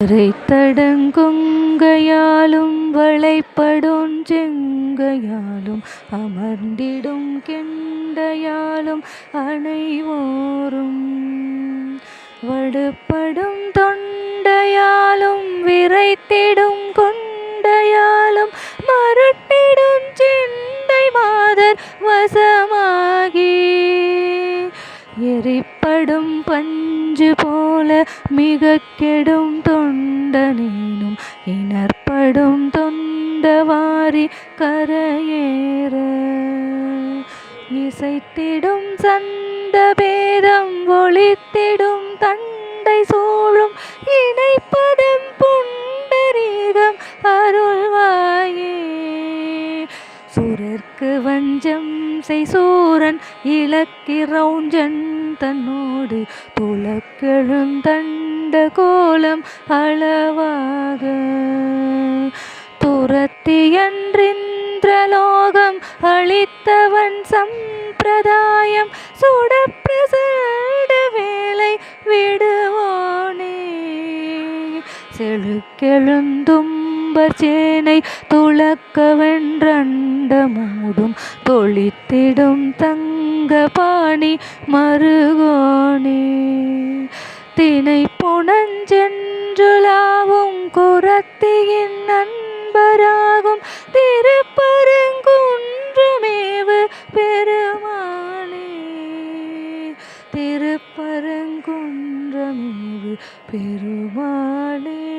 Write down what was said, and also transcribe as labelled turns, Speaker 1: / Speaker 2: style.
Speaker 1: வரைத்தடங்கொங்கையாலும் வளைப்படும் செங்கையாலும் அமர்ந்திடும் கெண்டையாலும் அனைவோரும் வடுப்படும் தொண்டையாலும் விரைத்திடும் கொண்டையாலும் மரட்டிடும் சிந்தை மாதர் வசமாகி எரிப்படும் பண் நெஞ்சு போல மிக கெடும் தொண்டனேனும் இனற்படும் தொண்டவாரி கரையேற. இசைத்திடும் சந்த பேதம் ஒளித்திடும் தண்டை சூழும் இணைப்பதம் புண்டரீகம் அருள்வாயே. சுரர்க்கு வஞ்சம் செய் சூரன் இலக்கிறௌஞ்சன் தன்னோடு துலக்கெழுந்தண்ட கோலம் அளவாக. துரத்தியன்றிந்திரலோகம் அளித்தவன் சம்பிரதாயம் சுடப்பிரசல்ட வேலை விடுவானே. செழுக்கெழுந்தும் சேனை துளக்கவென்றண்ட மூடும் தொழித்திடும் தங்க பாணி மருகோனே தினை புனஞ்சென்றுலாவும் குரத்தியின் நண்பராகும் திருப்பரங்குன்றமேவு பெருமானே. திருப்பரங்குன்றமேவு பெருமானே.